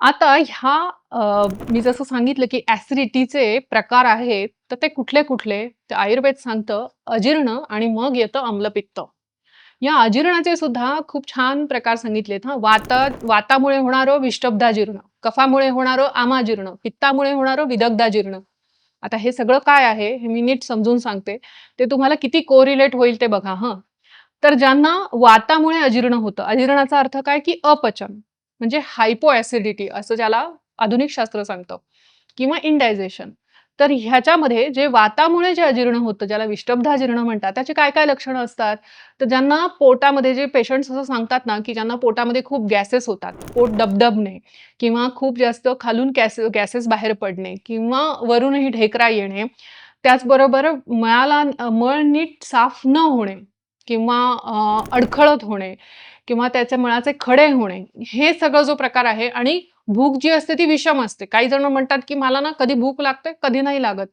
आता ह्या मी जसं सांगितलं, की ऍसिडिटीचे प्रकार आहेत, तर ते कुठले-कुठले? ते आयुर्वेद सांगतं अजीर्ण आणि मग येतं आम्लपित्त. या अजीर्णाचे सुद्धा खूप छान प्रकार सांगितलेत हा वाता वातामुळे होणारं विष्टब्दाजीर्ण कफामुळे होणारं आमाजीर्ण, पित्तामुळे होणारं विदग्धाजीर्ण. आता हे सगळं काय आहे? हे मी नीट समजून सांगते. ते तुम्हाला किती कोरिलेट होईल ते बघा हं. तर ज्यांना वातामुळे अजीर्ण होतं, अजीर्णाचा अर्थ काय? की अपचन म्हणजे हायपो ऍसिडिटी असं ज्याला आधुनिक शास्त्र सांगतं किंवा इनडायजेशन तर ह्याच्यामध्ये जे वातामुळे जे अजीर्ण होतं, ज्याला विषटब्धाजीर्ण म्हणतात, त्याचे काय-काय लक्षणं असतात? तर ज्यांना पोटामध्ये जे पेशंट्स असं सांगतात ना, की ज्यांना पोटामध्ये खूप गॅसेस होतात, पोट डबडबणे किंवा खूप जास्त खालून गॅस गॅसेस बाहेर पडणे किंवा वरूनही ढेकरा येणे. त्याचबरोबर मळाला मळ नीट साफ न होणे किंवा अडखळत होणे किंवा त्याच्या मळाचे खडे होणे. हे सगळं जो प्रकार आहे आणि भूक जी असते ती विषम असते. काही जण म्हणतात, की मला ना कधी भूक लागते, कधी नाही लागत.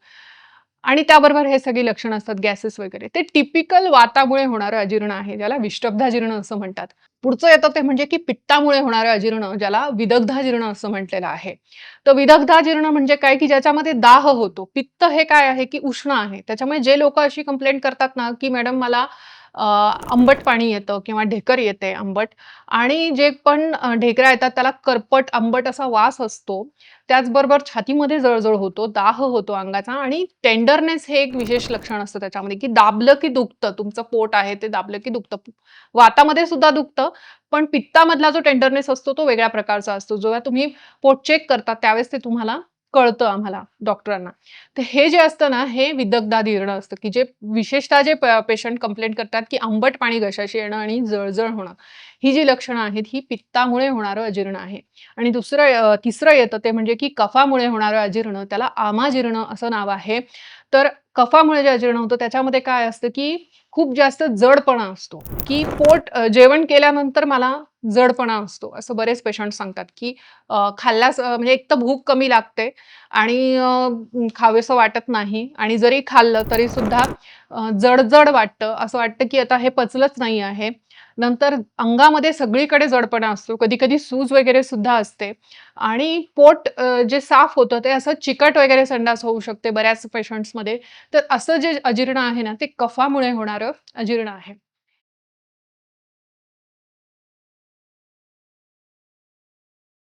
आणि त्याबरोबर हे सगळी लक्षणं असतात गॅसेस वगैरे. ते टिपिकल वातामुळे होणारं अजीर्ण आहे, ज्याला विष्टब्धाजीर्ण असं म्हणतात. पुढचं येतं ते म्हणजे की पित्तामुळे होणारं अजीर्ण, ज्याला विदग्धाजीर्ण असं म्हटलेलं आहे. तर विदग्धाजीर्ण म्हणजे काय? की ज्याच्यामध्ये दाह होतो. पित्त हे काय आहे? की उष्ण आहे. त्याच्यामुळे जे लोक अशी कंप्लेंट करतात ना, की मॅडम मला आंबट पाणी येतं किंवा ढेकर येते आंबट आणि जे पण ढेकऱ्या येतात त्याला करपट, आंबट असा वास असतो. त्याचबरोबर छातीमध्ये जळजळ होतो, दाह होतो अंगाचा आणि टेंडरनेस हे एक विशेष लक्षण असतं त्याच्यामध्ये, की दाबलं की दुखतं. तुमचं पोट आहे ते दाबलं की दुखतं. वातामध्ये सुद्धा दुखतं, पण पित्तामधला जो टेंडरनेस असतो तो वेगळ्या प्रकारचा असतो. जेव्हा तुम्ही पोट चेक करता त्यावेळेस ते तुम्हाला कळतं आम्हाला डॉक्टरांना. तर हे जे असतं ना, हे विदग्धाजीर्ण असतं, की जे विशेषतः जे पेशंट कंप्लेंट करतात, की आंबट पाणी घशाशी येणं आणि जळजळ होणं. ही जी लक्षणं आहेत, ही पित्तामुळे होणारं अजीर्ण आहे. आणि दुसरं तिसरं येतं ते म्हणजे की कफामुळे होणारं अजीर्ण, त्याला आमाजीर्ण असं नाव आहे. तर कफामुळे जे अजीर्ण होतं त्याच्यामध्ये काय असतं, की खूप जास्त जडपणा असतो, की पोट जेवण केल्यानंतर मला जडपणा असतो. असं बरेच पेशंट सांगतात, की खाल्ल्यास म्हणजे एक तर भूक कमी लागते आणि खावेसं वाटत नाही आणि जरी खाल्लं तरी सुद्धा जड-जड वाटतं. असं वाटतं, की आता हे पचलंच नाही आहे. नंतर अंगामध्ये सगळीकडे जडपणा असतो. कधी-कधी सूज वगैरे सुद्धा असते आणि पोट जे साफ होतं ते असं चिकट वगैरे संडास होऊ शकते बऱ्याच पेशंट्समध्ये. तर असं जे अजीर्ण आहे ना, ते कफामुळे होणारं अजीर्ण आहे.